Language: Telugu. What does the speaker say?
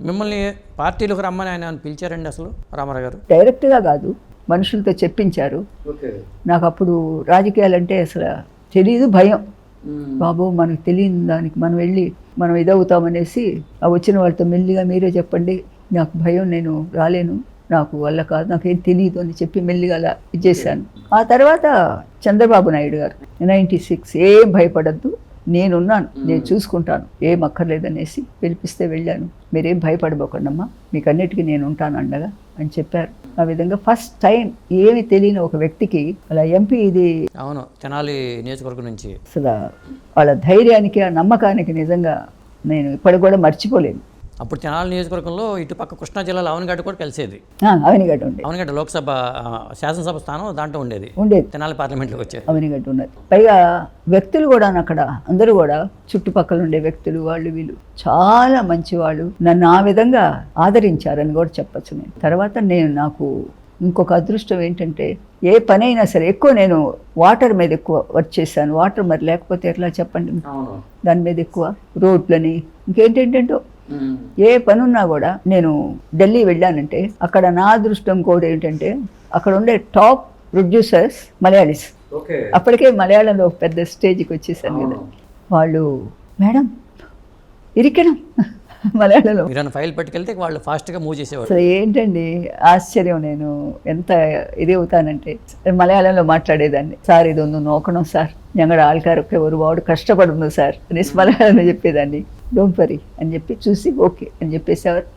మిమ్మల్ని పార్టీలకు రమ్మని ఆయన పిలిచారండి అసలు రామారావు గారు? డైరెక్ట్గా కాదు మనుషులతో చెప్పించారు. ఓకే. నాకు అప్పుడు రాజకీయాలంటే అసలు తెలియదు భయం. బాబు మనకు తెలియని దానికి మనం వెళ్ళి మనం ఇదవుతామనేసి ఆ వచ్చిన వాళ్ళతో మెల్లిగా మీరే చెప్పండి. నాకు భయం నేను రాలేను. నాకు వల్ల కాదు నాకేం తెలియదు అని చెప్పి మెల్లిగా అలా ఇచ్చేసాను ఆ తర్వాత చంద్రబాబు నాయుడు గారు నైంటీ సిక్స్ ఏం భయపడద్దు. నేనున్నాను నేను చూసుకుంటాను. ఏం అక్కర్లేదనేసి పిలిపిస్తే వెళ్ళాను. మీరేం భయపడబోకండమ్మా మీకు అన్నిటికీ నేను ఉంటాను అండగా అని చెప్పారు. ఆ విధంగా ఫస్ట్ టైం ఏమి తెలియని ఒక వ్యక్తికి అలా ఎంపీ ఇది అవును తెనాలి నియోజకవర్గం నుంచి. అసలు వాళ్ళ ధైర్యానికి ఆ నమ్మకానికి నిజంగా నేను ఇప్పటికి కూడా మర్చిపోలేను. అప్పుడు తెనాలి నియోజకవర్గంలో ఇటుపక్క కృష్ణా జిల్లాలో అవనగడ్డ కూడా కలిసేది. ఆ, అవనిగడ్డ ఉండే. అవనగడ్డ లోక్సభ శాసనసభ స్థానం దాంట్లో ఉండేది. ఉండేది. తెనాలి పార్లమెంట్లోకి వచ్చేది. అవనిగడ్డ ఉన్నది. పైగా వ్యక్తులు కూడా అక్కడ అందరూ కూడా చుట్టుపక్కల ఉండే వ్యక్తులు వాళ్ళు వీళ్ళు చాలా మంచివాళ్ళు. నన్ను ఆ విధంగా ఆదరించారని కూడా చెప్పచ్చు నేను. తర్వాత నేను నాకు ఇంకొక అదృష్టం ఏంటంటే ఏ పని అయినా సరే ఎక్కువ నేను వాటర్ మీద ఎక్కువ వర్క్ చేశాను. వాటర్ మరి లేకపోతే ఎట్లా చెప్పండి? అవును. దాని మీద ఎక్కువ రోడ్లని. ఇంకేంటేంటో ఏ పని ఉన్నా కూడా నేను ఢిల్లీ వెళ్ళానంటే అక్కడ నా అదృష్టం కూడా ఏంటంటే అక్కడ ఉండే టాప్ ప్రొడ్యూసర్స్ మలయాళీస్ ఓకే అప్పటికే మలయాళంలో ఒక పెద్ద స్టేజ్కి వచ్చేసాను కదా వాళ్ళు మేడం ఇరికడం మలయాళంలో మీరు ఫైల్ పట్టుకెళ్తే వాళ్ళు ఫాస్ట్గా మూవ్ చేసేవారు అసలు ఏంటండి ఆశ్చర్యం నేను ఎంత ఇది అవుతానంటే మలయాళంలో మాట్లాడేదాన్ని సార్ ఇది ഒന്ന് നോക്കണം సార్ ഞങ്ങളുടെ ആൾക്കാരൊക്കെ ഒരുപാട് కష్టపడుతుంది సార్ అనేసి మలయాళంలో చెప్పేదాన్ని డోంట్ వరీ అని చెప్పి చూసి ఓకే అని చెప్పేసేవారు